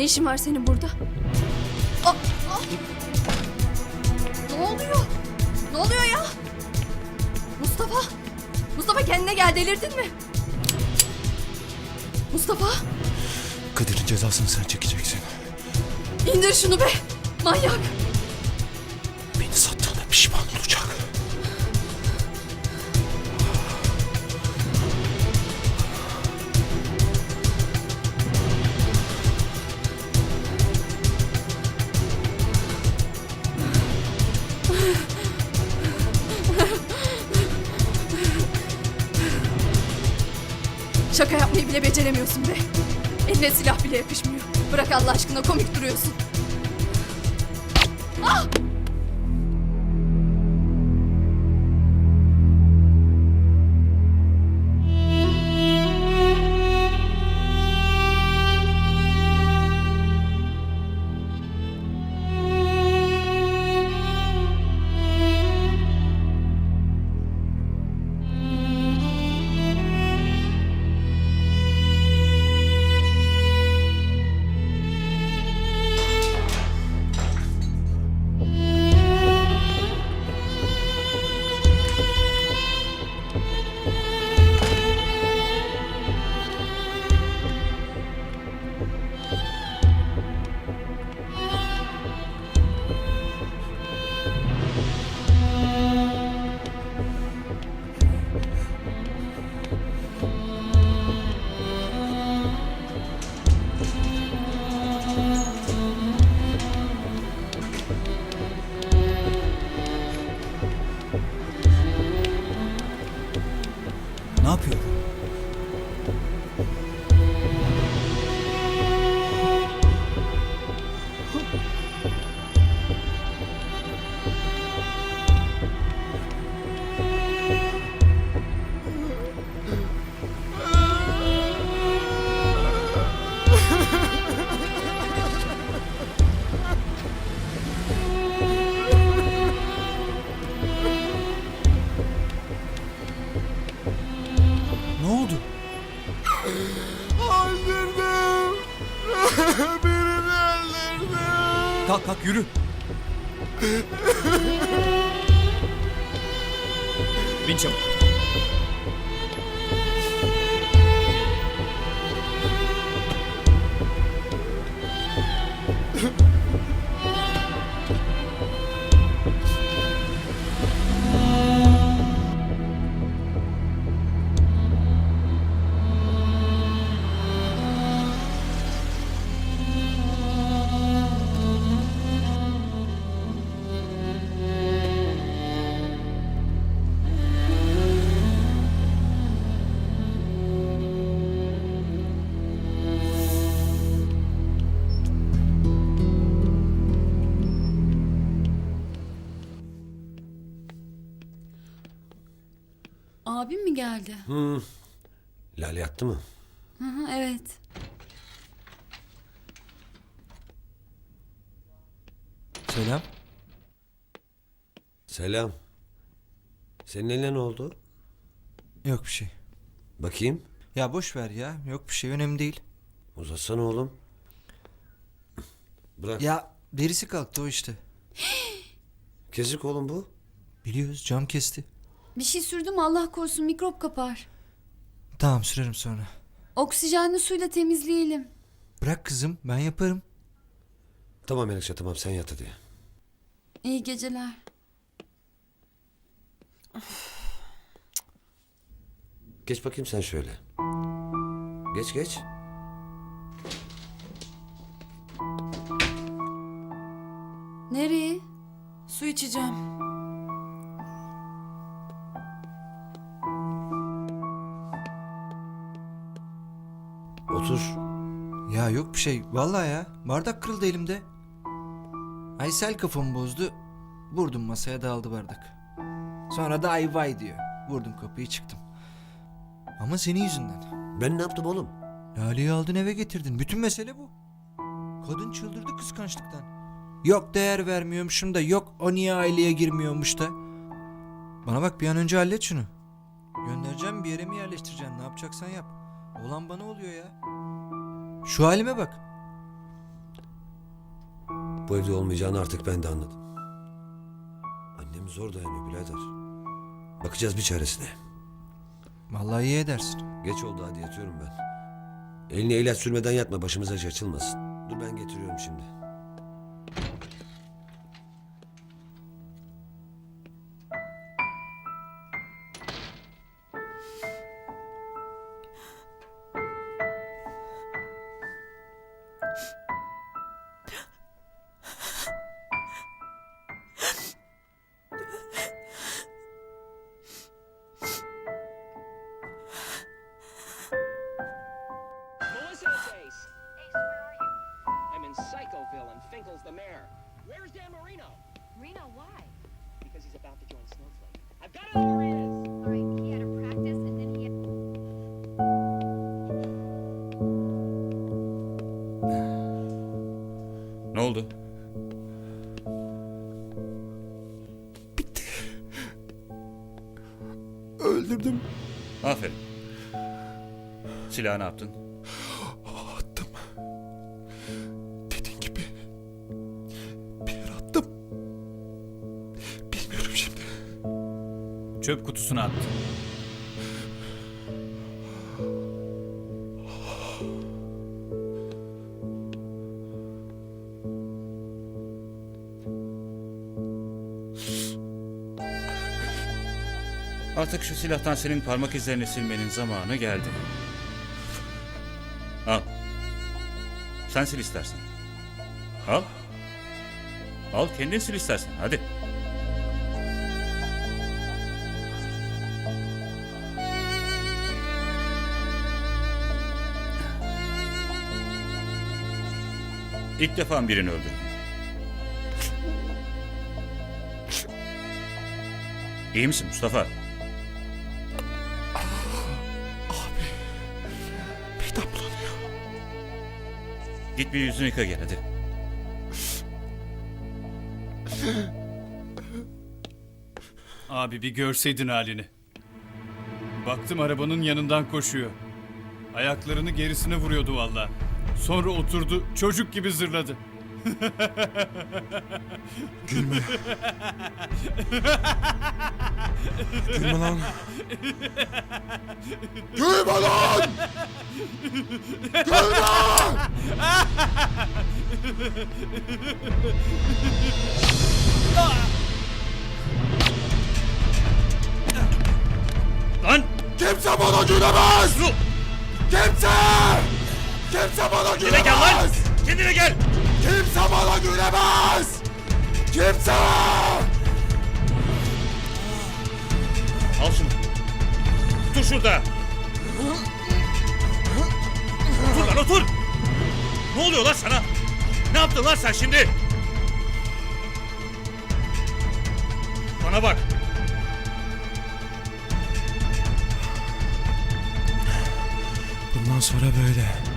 Ne işin var senin burada? Ah, ah! Ne oluyor? Ne oluyor ya? Mustafa. Mustafa kendine gel delirdin mi? Mustafa Kadir'in cezasını sen çekeceksin. indir şunu be. Manyak. Şaka yapmayı bile beceremiyorsun be. Eline silah bile yakışmıyor. Bırak Allah aşkına komik duruyorsun. Ah! Ne yapıyor? Kalk kalk yürü. Bin çabuk. Abim mi geldi? Lale yattı mı? Hı hı, evet. Selam. Selam. Senin eline ne oldu? Yok bir şey. Bakayım. Ya boş ver ya. Yok bir şey önemli değil. Uzatsana oğlum. Bırak. Ya derisi kalktı o işte. Kesik oğlum bu. Biliyoruz cam kesti. Bir şey sürdüm Allah korusun mikrop kapar. Tamam sürerim sonra. Oksijenli suyla temizleyelim. Bırak kızım ben yaparım. Tamam Melekşe tamam sen yat hadi. İyi geceler. Geç bakayım sen şöyle. Geç geç. Nereye? Su içeceğim. Ya yok bir şey. Vallahi ya. Bardak kırıldı elimde. Aysel kafamı bozdu. Vurdum masaya dağıldı bardak. Sonra da ay vay diyor. Vurdum kapıyı çıktım. Ama senin yüzünden. Ben ne yaptım oğlum? Lale'yi aldın eve getirdin. Bütün mesele bu. Kadın çıldırdı kıskançlıktan. Yok değer vermiyormuşum da yok o niye aileye girmiyormuş da. Bana bak bir an önce hallet şunu. Göndereceğim bir yere mi yerleştireceksin ne yapacaksan yap. Olan bana oluyor ya. Şu halime bak. Bu evde olmayacağını artık ben de anladım. Annem zor dayanıyor birader. Bakacağız bir çaresine. Vallahi iyi edersin. Geç oldu hadi yatıyorum ben. Eline ilaç sürmeden yatma başımıza acı açılmasın. Dur ben getiriyorum şimdi. Oldu? Öldürdüm. Aferin. Silahı ne yaptın? Attım. Dediğin gibi. Bir yere attım. Bilmiyorum şimdi. Çöp kutusuna attı. Artık şu silahtan senin parmak izlerini silmenin zamanı geldi. Al. Sen sil istersen. Al. Al kendin sil istersen hadi. İlk defa birini öldürdün. İyi misin Mustafa? Git bir yüzünü yıka gel hadi. Abi bir görseydin halini. Baktım arabanın yanından koşuyor. Ayaklarını gerisine vuruyordu valla. Sonra oturdu çocuk gibi zırladı. Gülme. Gülme lan. Gülme lan! Gülme! Lan! Kimse bana gülemez! Kimse! Kimse bana Kendine gel lan! gülemez! Kendine gel! Kimse bana gülemez! Kimse! Al şunu. Otur şurada. Otur lan otur. Ne oluyor lan sana? Ne yaptın lan sen şimdi? Bana bak. Bundan sonra böyle.